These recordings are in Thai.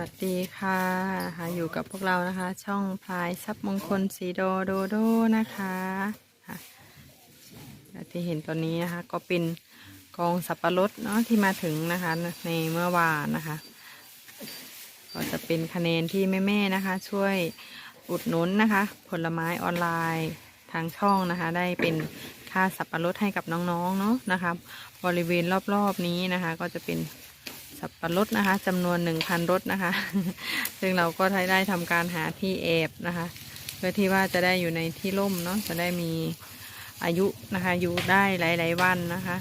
วัสดีค่ะค่ะอยู่กับพวกเรานะคะ ช่องพลายทรัพย์มงคลสีโดโดโดนะคะค่ะที่เห็นตัวนี้นะคะ ก็เป็นกองสับปะรดเนาะที่มาถึงนะคะ ในเมื่อวานนะคะ ก็จะเป็นคะแนนที่แม่ๆนะคะ ช่วยอุดหนุนนะคะ ผลไม้ออนไลน์ทางช่องนะคะ ได้เป็นค่าสับปะรดให้กับน้องๆเนาะนะคะ บริเวณรอบๆนี้นะคะ ก็จะเป็น สับปะรดนะคะจำนวนหนึ่งพันรถนะคะ ซึ่งเราก็ได้ทำการหาที่แอบนะคะ เพื่อที่ว่าจะได้อยู่ในที่ร่มเนาะจะได้มีอายุนะคะ อยู่ได้หลาย ๆ วันนะคะ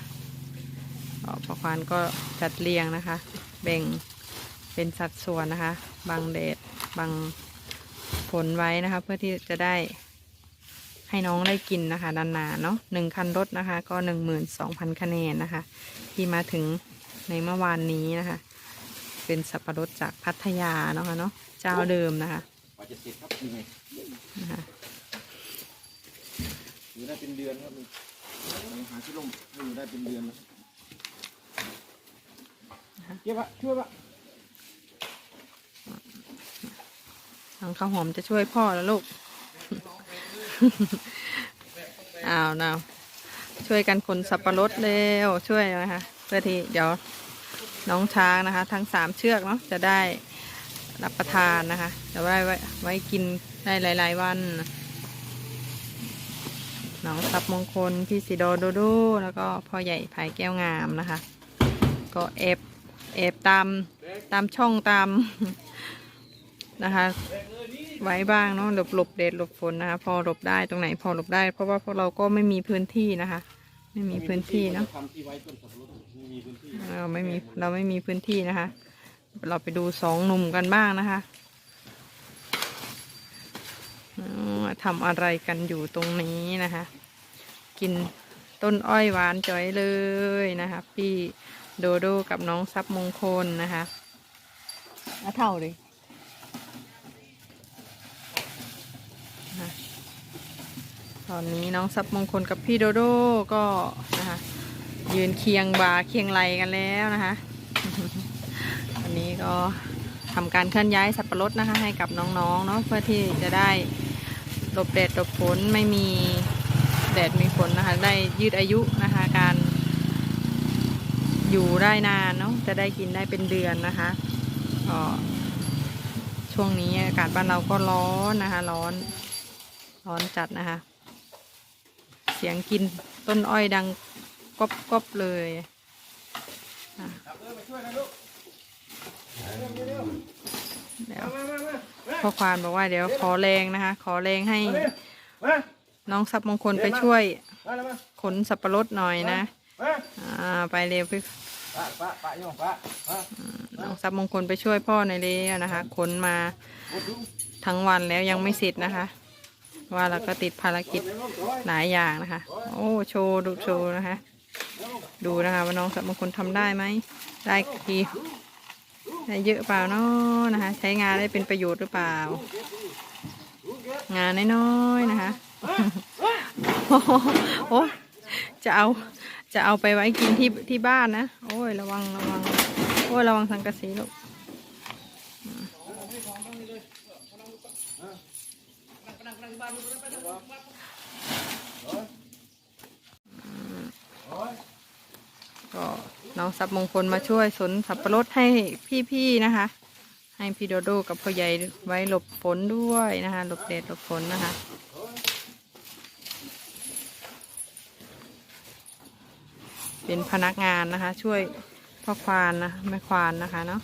พอควานก็จัดเรียงนะคะ แบ่งเป็นสัดส่วนนะคะบังแดดบังฝนไว้นะคะ เพื่อที่จะได้ให้น้องได้กินนะคะนานๆเนาะหนึ่งคันรถนะคะ ก็หนึ่งหมื่นสองพันคะแนนนะคะ ที่มาถึง ในเมื่อวานนี้นะคะ เป็นสับปะรดจากพัทยาเนาะคะเนาะเจ้าเดิมนะคะกว่าจะเสร็จครับยังไงนะคะอยู่ได้เป็นเดือนครับมันหาที่ร่มให้อยู่ได้เป็นเดือนนะเก็บอะช่วยปะน้องข้าวหอมจะช่วยพ่อแล้วลูกอ้าวนาช่วยกันขนสับปะรดเร็วช่วยนะคะ เพื่อที่เดี๋ยวน้องช้างนะคะ ทั้งสามเชือกเนาะจะได้รับประทานนะคะจะไว้ไว้ไว้กินได้หลาย ๆ วันน้องสับมงคลพี่สีโดโดโดแล้วก็พ่อใหญ่ภายแก้วงามนะคะ ก็เอฟเอฟตามตามช่องตามนะคะ ไว้บ้างเนาะหลบหลบแดดหลบฝนนะคะ พอหลบได้ตรงไหนพอหลบได้ เพราะว่าพวกเราก็ไม่มีพื้นที่นะคะ ไม่มีพื้นที่เนาะทำที่ไว้ต้นสับปะรดไม่มีพื้นที่เราไม่มีเราไม่มีพื้นที่นะคะ เราไปดูสองหนุ่มกันบ้างนะคะอ๋อทำอะไรกันอยู่ตรงนี้นะคะ กินต้นอ้อยหวานจ่อยเลยนะคะ พี่โดโดกับน้องซับมงคลนะคะเอาเท่าเลยนะคะ ตอนนี้น้องซับมงคลกับพี่โดโด้ก็นะคะยืนเคียงบ่าเคียงไหลกันแล้วนะคะวันนี้ก็ทำการเคลื่อนย้ายสับปะรดนะคะ ให้กับน้องๆเนาะเพื่อที่จะได้หลบแดดหลบฝนไม่มีแดดมีฝนนะคะ ได้ยืดอายุนะคะ การอยู่ได้นานเนาะจะได้กินได้เป็นเดือนนะคะก็ช่วงนี้อากาศบ้านเราก็ร้อนนะคะ ร้อนร้อนจัดนะคะ เสียงกินต้นอ้อยดังกบกบเลยอะครับเออมาช่วยเดี๋ยวพ่อควานบอกว่าเดี๋ยวขอแรงนะคะ ขอแรงให้น้องสับมงคลไปช่วยขนสับปะรดหน่อยนะไปเร็วพี่น้องสับมงคลไปช่วยพ่อในเร็วนะคะ ขนมาทั้งวันแล้วยังไม่เสร็จนะคะ ว่าเราก็ติดภารกิจหลายอย่างนะคะ โอ้โชว์ดูโชว์นะคะ ดูนะคะว่าน้องสับมงคลทำได้ไหมได้กี่ได้เยอะเปล่าเนาะนะคะ ใช้งานได้เป็นประโยชน์หรือเปล่า งานน้อยๆนะคะโอ้โหจะเอาจะเอาไปไว้กินที่ที่บ้านนะ โอ้ยระวังระวังโอ้ยระวังสังกะสีลูก ก็น้องสับมงคลมาช่วยสนสับปะรดให้พี่ๆนะคะ ให้พี่โดโดกับพ่อใหญ่ไว้หลบฝนด้วยนะคะ หลบแดดหลบฝนนะคะเป็นพนักงานนะคะ ช่วยพ่อควานนะแม่ควานนะคะเนาะ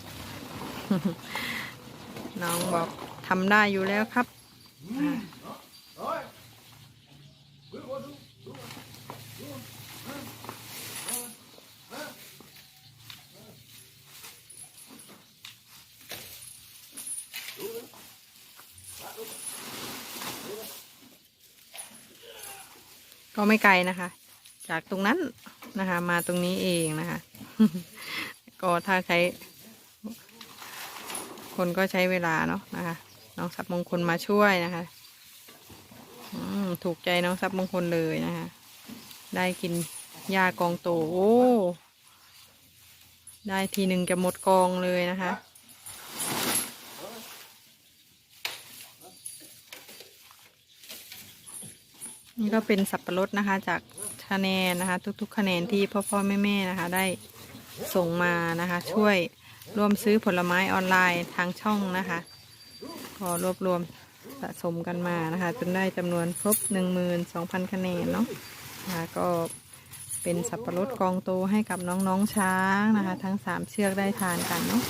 น้องบอกทำได้อยู่แล้วครับ ก็ไม่ไกลนะคะ จากตรงนั้นนะคะ มาตรงนี้เองนะคะ ก็ถ้าใช้ คนก็ใช้เวลาเนาะนะคะ น้องทรัพย์มงคลมาช่วยนะคะถูกใจน้องทรัพย์มงคลเลยนะคะ ได้กินยากองโตโอ้ได้ทีหนึ่งจะหมดกองเลยนะคะ นี่ก็เป็นสับปะรดนะคะ จากคะแนนนะคะ ทุกๆคะแนนที่พ่อพ่อแม่แม่นะคะ ได้ส่งมานะคะ ช่วยร่วมซื้อผลไม้ออนไลน์ทางช่องนะคะ ก็รวบรวมสะสมกันมานะคะ จนได้จำนวนครบ 12,000 คะแนนเนาะนะคะก็เป็นสับปะรดกองโตให้กับน้องๆช้างนะคะ ทั้ง 3 เชือกได้ทานกันเนาะ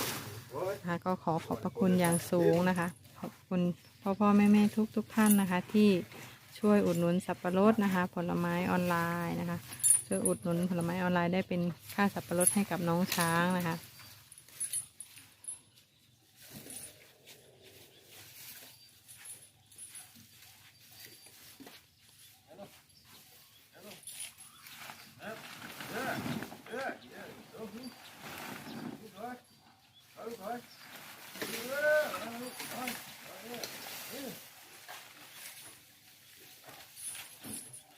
นะคะก็ขอขอบพระคุณอย่างสูงนะคะ ขอบคุณพ่อพ่อแม่แม่ทุกทุกท่านนะคะ ที่ช่วยอุดหนุนสับปะรดนะคะ ผลไม้ออนไลน์นะคะ ช่วยอุดหนุนผลไม้ออนไลน์ได้เป็นค่าสับปะรดให้กับน้องช้างนะคะ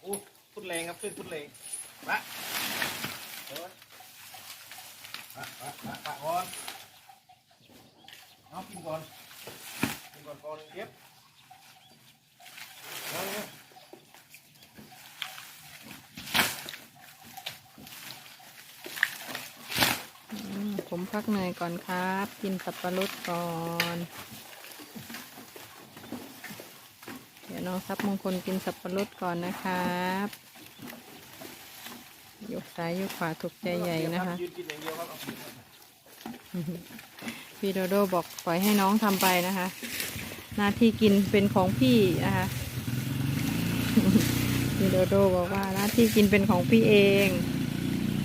โอ้พุดแรงครับ ขึ้นพุดแรงมาโอ้ยมามามามาก่อนเอากินก่อนกินก่อนก่อนเก็บเอาเลยอืมผมพักเหนื่อยก่อนครับ กินสับปะรดก่อน เดี๋ยวน้องซับมงคลกินสับปะรดก่อนนะครับ ยกซ้ายยกขวาถูกใจใหญ่นะคะ พี่โดโดบอกปล่อยให้น้องทำไปนะคะ หน้าที่กินเป็นของพี่นะคะ พี่โดโดบอกว่าหน้าที่กินเป็นของพี่เอง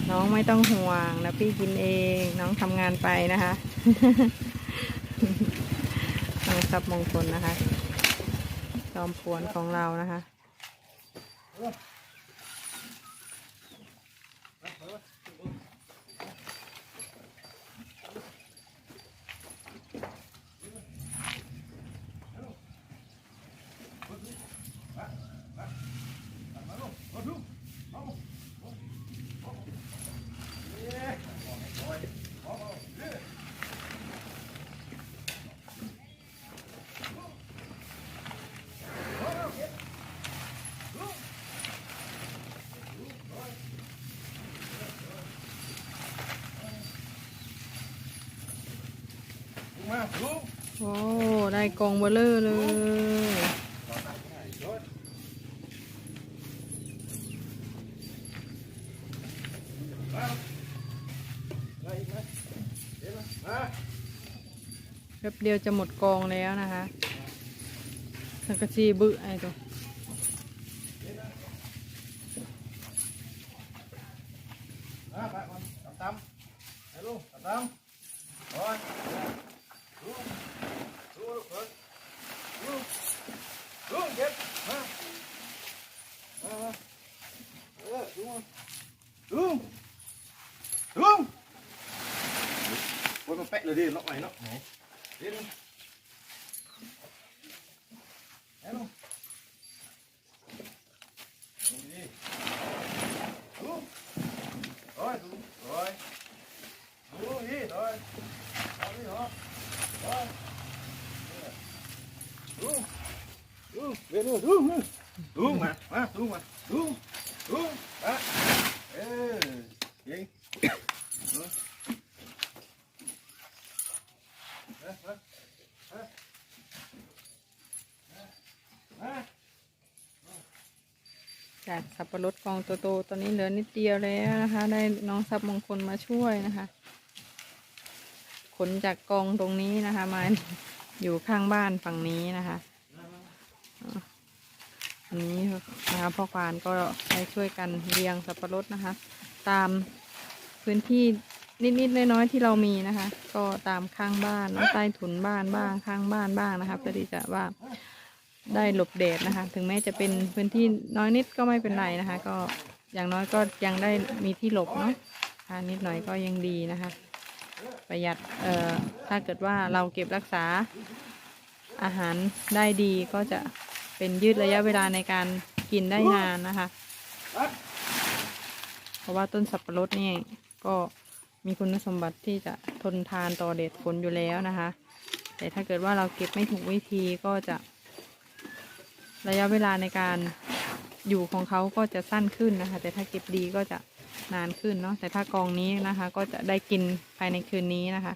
น้องไม่ต้องห่วงนะพี่กินเอง น้องทำงานไปนะคะน้องซับมงคลนะคะจอมปวนของเรานะคะ โอ้ได้กองเบลเลอร์เลยมาอีกไหมเดี๋ยวมามาแป๊บเดียวจะหมดกองแล้วนะคะสังกะสีบึไอ้ตัวมาไปก่อนตับตำให้ลุงตับตำก่อน ลุงลุงลุงลุงลุงเก็บมามามาเออลุงลุงลุงโอ้ยมันเป๊ะเลยดิล็อกไหนล็อกไหนเดี๋ยวลุงเดี๋ยวลุงลุงดิลุง rồi đúng rồi đúng đi rồi rồi đi hả rồi đúng đúng về nữa đúng đúng mà mà đúng mà đúng đúng đó ê gì Đúng. Đó, đó. Đó. Đó. จากสับปะรดกองโตๆตอนนี้เหลือนิดเดียวแล้วนะคะ ได้น้องซับมงคลมาช่วยนะคะ ขนจากกองตรงนี้นะคะมาอยู่ข้างบ้านฝั่งนี้นะคะ อันนี้นะคะพ่อควานก็ได้ช่วยกันเรียงสับปะรดนะคะ ตามพื้นที่นิดๆน้อยๆที่เรามีนะคะ ก็ตามข้างบ้านเนาะใต้ถุนบ้านบ้างข้างบ้านบ้างนะคะเพื่อที่จะว่าได้หลบแดดนะคะ ถึงแม้จะเป็นพื้นที่น้อยนิดก็ไม่เป็นไรนะคะ ก็อย่างน้อยก็ยังได้มีที่หลบเนาะทานนิดหน่อยก็ยังดีนะคะ ประหยัดเอ่อถ้าเกิดว่าเราเก็บรักษาอาหารได้ดีก็จะ เป็นยืดระยะเวลาในการกินได้นานนะคะ เพราะว่าต้นสับปะรดนี่ก็มีคุณสมบัติที่จะทนทานต่อแดดฝนอยู่แล้วนะคะ แต่ถ้าเกิดว่าเราเก็บไม่ถูกวิธีก็จะ ระยะเวลาในการอยู่ของเขาก็จะสั้นขึ้นนะคะ แต่ถ้าเก็บดีก็จะนานขึ้นเนาะแต่ถ้ากองนี้นะคะ ก็จะได้กินภายในคืนนี้นะคะ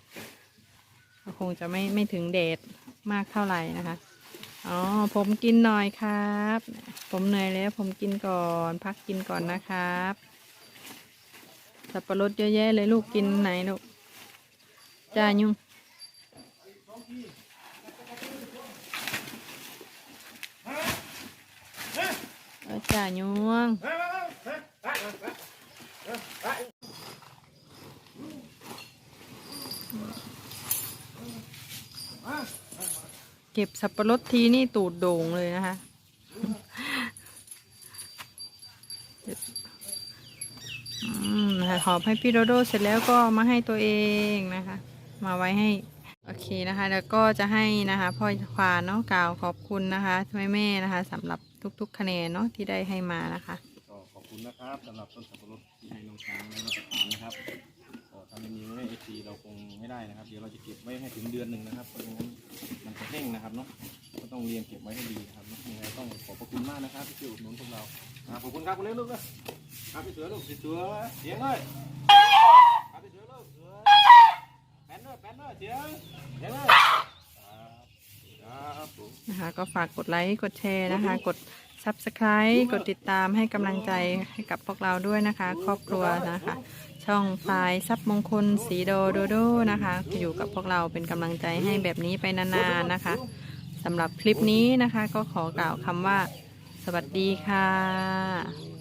ก็คงจะไม่ไม่ถึงแดดมากเท่าไหร่นะคะ อ๋อ ผมกินหน่อยครับ ผมเหนื่อยแล้ว ผมกินก่อน พักกินก่อนนะครับ สับปะรดเยอะแยะเลยลูกกินไหนลูกจ้ายุ่งจ่ายวงเฮ้ย เก็บสับปะรดทีนี่ตูดโด่งเลยนะคะ อืมนะคะหอบให้พี่โดโดเสร็จแล้วก็มาให้ตัวเองนะคะ มาไว้ให้ โอเคนะคะ แล้วก็จะให้นะคะพ่อควานเนาะกล่าวขอบคุณนะคะแม่แม่ๆนะคะสำหรับทุกๆคะแนนเนาะที่ได้ให้มานะคะ ก็ขอบคุณนะครับสำหรับต้นสับปะรดที่ให้น้องช้างและน้องสะานนะครับ ก็ถ้าไม่มีแม่เอซีเราคงไม่ได้นะครับ เดี๋ยวเราจะเก็บไว้ให้ถึงเดือนหนึ่งนะครับเพราะงั้นมันจะเร่งนะครับเนาะก็ต้องเรียงเก็บไว้ให้ดีนะครับเนาะยังไงต้องขอบพระคุณมากนะครับที่ช่วยอุดหนุนพวกเราอ่าขอบคุณครับคุณเล็กลูกนะครับพี่เสือลูกพี่เสือเสียงเลยครับพี่เสือลูกเสือแปนเนอร์แปนเนอร์เสียงเสียงเลยครับครับผมนะคะก็ฝากกดไลค์กดแชร์นะคะ กด Subscribe กดติดตามให้กำลังใจให้กับพวกเราด้วยนะคะ ครอบครัวนะคะ ช่องพลายซับมงคลสีโดโดโดนะคะ อยู่กับพวกเราเป็นกำลังใจให้แบบนี้ไปนานๆนะคะสำหรับคลิปนี้นะคะ ก็ขอกล่าวคำว่า สวัสดีค่ะ